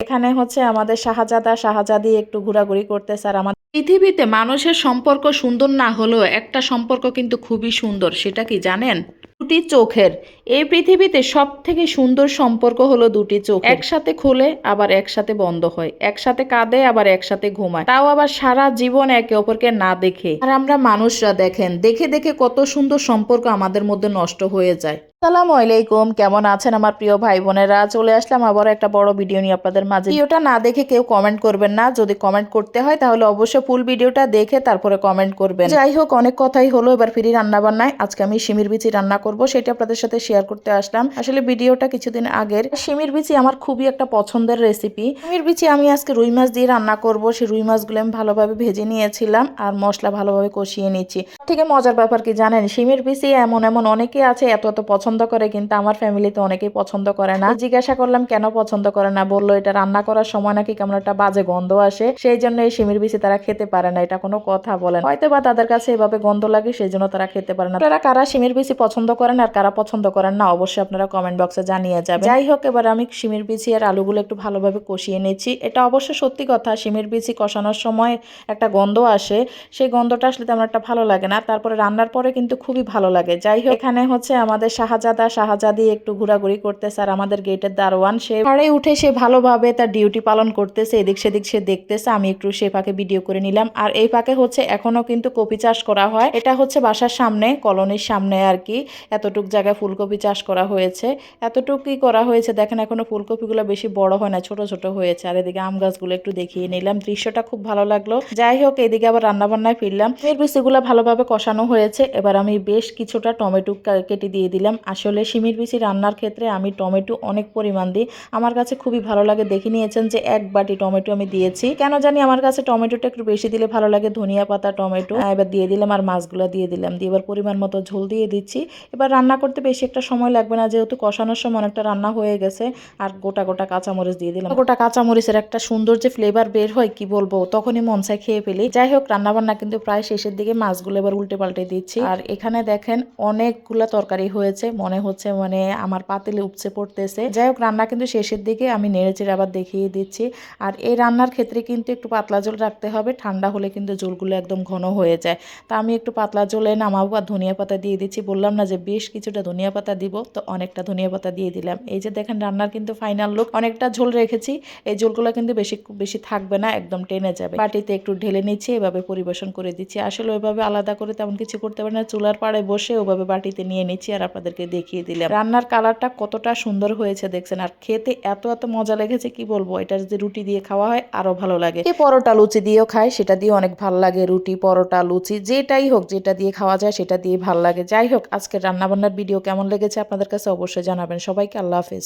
এখানে হচ্ছে আমাদের শাহজাদা, শাহজাদি একটু ঘোরাঘুরি করতেছে আর আমাদের পৃথিবীতে মানুষের সম্পর্ক সুন্দর না হলেও একটা সম্পর্ক কিন্তু খুবই সুন্দর, সেটা কি জানেন? দুটি চোখের। এই পৃথিবীতে সব থেকে সুন্দর সম্পর্ক হলো দুটি চোখ একসাথে খুলে, আবার একসাথে বন্ধ হয়। একসাথে কাঁদে, আবার একসাথে ঘুমায়। তাও আবার সারা জীবন একে অপরকে না দেখে। আর আমরা মানুষরা দেখেন, দেখে দেখে কত সুন্দর সম্পর্ক আমাদের মধ্যে নষ্ট হয়ে যায়। সালামু আলাইকুম। কেমন আছেন আমার প্রিয় ভাই বোনেরা চলে আসলাম আবার একটা বড় ভিডিও নিয়ে আপনাদের মাঝে। ভিডিওটা না দেখে কেউ কমেন্ট করবেন না। যদি কমেন্ট করতে হয় তাহলে অবশ্যই ফুল ভিডিওটা দেখে তারপরে কমেন্ট করবেন। যাই হোক, অনেক কথাই হলো। এবার ফ্রি রান্না বান্নায় আজকে আমি সিমির বিচি রান্না করব। সেটা আপনাদের সাথে শেয়ার করতে আসলাম। আসলে ভিডিওটা কিছুদিন আগের। সিমির বিচি আমার খুবই একটা পছন্দের রেসিপি সিমির বিচি আমি আজকে রুই মাছ দিয়ে রান্না করব। সেই রুই মাছগুলো আমি ভালোভাবে ভেজে নিয়েছিলাম আর মশলা ভালোভাবে কষিয়ে নিচ্ছি। থেকে মজার ব্যাপার কি জানেন? সিমির বিচি এমন এমন অনেকে আছে, এত এত পছন্দ করে, কিন্তু আমার ফ্যামিলিতে অনেকেই পছন্দ করে না। জিজ্ঞাসা করলাম, কেন পছন্দ করে না? বলল, এটা রান্না করার সময় নাকি কেমন একটা বাজে গন্ধ আসে। সেই জন্য এই সিমির বিচি তারা খেতে পারে না, এটা কোনো কথা বলেন হয়তো বা তাদের কাছে এভাবে গন্ধ লাগে, সেই জন্য তারা খেতে পারে না। তারা কারা সিমির বিচি পছন্দ করেন আর কারা পছন্দ করেন না, অবশ্যই আপনারা কমেন্ট বক্সে জানিয়ে যাবেন। যাই হোক, এবার আমি সিমির বিচি আর আলুগুলো একটু ভালোভাবে কষিয়ে নিচ্ছি। এটা অবশ্য সত্যি কথা, সিমির বিচি কষানোর সময় একটা গন্ধ আসে। সেই গন্ধটা আসলে তেমন একটা ভালো লাগে না। তারপরে রান্নার পরে কিন্তু খুবই ভালো লাগে। যাই হোক, এখানে হচ্ছে আমাদের শাহজাদা শাহজাদি একটু ঘোরাঘুরি করতেছে আর আমাদের গেটের দারোয়ান, সে পাড়ে উঠে সে ভালোভাবে তার ডিউটি পালন করতেছে, এদিক সেদিক সে দেখতেছে, আমি একটু সে ফাঁকে ভিডিও করে নিলাম। আর এই ফাঁকে হচ্ছে এখনও কিন্তু কপি চাষ করা হয়। এটা হচ্ছে বাসার সামনে, কলোনির সামনে আর কি। এতটুক জায়গায় ফুলকপি চাষ করা হয়েছে। এতটুকুই করা হয়েছে, দেখেন এখনও ফুলকপিগুলো বেশি বড় হয় না, ছোট ছোট হয়েছে। আর এদিকে আম গাছগুলো একটু দেখিয়ে নিলাম, দৃশ্যটা খুব ভালো লাগল। যাই হোক, এদিকে আবার রান্না বান্নায় ফিরলাম। এর বিচিগুলো ভালোভাবে কষানো হয়েছে। এবার আমি বেশ কিছুটা টমেটো কেটে দিয়ে দিলাম। আসলে শিমির বিচি রান্নার ক্ষেত্রে আমি টমেটো অনেক পরিমাণ দিই। আমার কাছে খুবই ভালো লাগে। দেখে নিয়েছেন যে এক বাটি টমেটো আমি দিয়েছি। কেন জানি আমার কাছে টমেটোটা একটু বেশি দিলে ভালো লাগে। ধনিয়া পাতা, টমেটো। এবার দিয়ে দিলাম আর মাছগুলো দিয়ে দিলাম। দিয়ে এবার পরিমাণ মতো ঝোল দিয়ে দিচ্ছি। এবার রান্না করতে বেশি একটা সময় লাগবে না। যেহেতু কষানোর সময় অনেকটা রান্না হয়ে গেছে আর গোটা গোটা কাঁচামরিচ দিয়ে দিলাম। গোটা কাঁচামরিচের একটা সুন্দর যে ফ্লেভার বের হয়, কি বলব? তখনই মন চায় খেয়ে ফেলি। যাই হোক রান্না বান্না কিন্তু প্রায় শেষের দিকে মাছগুলো এবার উল্টে পাল্টে দিচ্ছি। আর এখানে দেখেন অনেকগুলা তরকারি হয়েছে। মনে হচ্ছে মানে আমার পাতিলে উপচে পড়তেছে। যাই হোক রান্না কিন্তু শেষের দিকে আমি নেড়েচেড়ে আবার দেখিয়ে দিচ্ছি। আর এই রান্নার ক্ষেত্রে কিন্তু একটু পাতলা জল রাখতে হবে, ঠান্ডা হলে কিন্তু ঝোলগুলো একদম ঘন হয়ে যায়। তা আমি একটু পাতলা ঝোলে নামাবো আর ধনিয়া পাতা দিয়ে দিচ্ছি। বললাম না যে বেশ কিছুটা ধনিয়া পাতা দিব, তো অনেকটা ধনিয়া পাতা দিয়ে দিলাম। এই যে দেখেন, রান্নার কিন্তু ফাইনাল লুক। অনেকটা ঝোল রেখেছি, এই ঝোলগুলো কিন্তু বেশি বেশি থাকবে না, একদম টেনে যাবে। বাটিতে একটু ঢেলে নিচ্ছি, এভাবে পরিবেশন করে দিচ্ছি। আসলে ওইভাবে আলাদা করে তেমন কিছু করতে পারি না। চুলার পাড়ে বসে ওভাবে বাটিতে নিয়ে নিচ্ছি আর আপনাদেরকে দেখিয়ে দিলাম। রান্নার কালারটা কতটা সুন্দর হয়েছে দেখছেন। আর খেতে এত এত মজা লেগেছে, কি বলব? এটা যদি রুটি দিয়ে খাওয়া হয়, আরও ভালো লাগে। পরোটা লুচি দিয়েও খায়, সেটা দিয়ে অনেক ভালো লাগে। রুটি, পরোটা, লুচি, যেটাই হোক, যেটা দিয়ে খাওয়া যায়, সেটা দিয়ে ভালো লাগে। যাই হোক, আজকের রান্নাবান্নার ভিডিও কেমন লেগেছে আপনাদের কাছে অবশ্যই জানাবেন। সবাইকে আল্লাহ হাফেজ।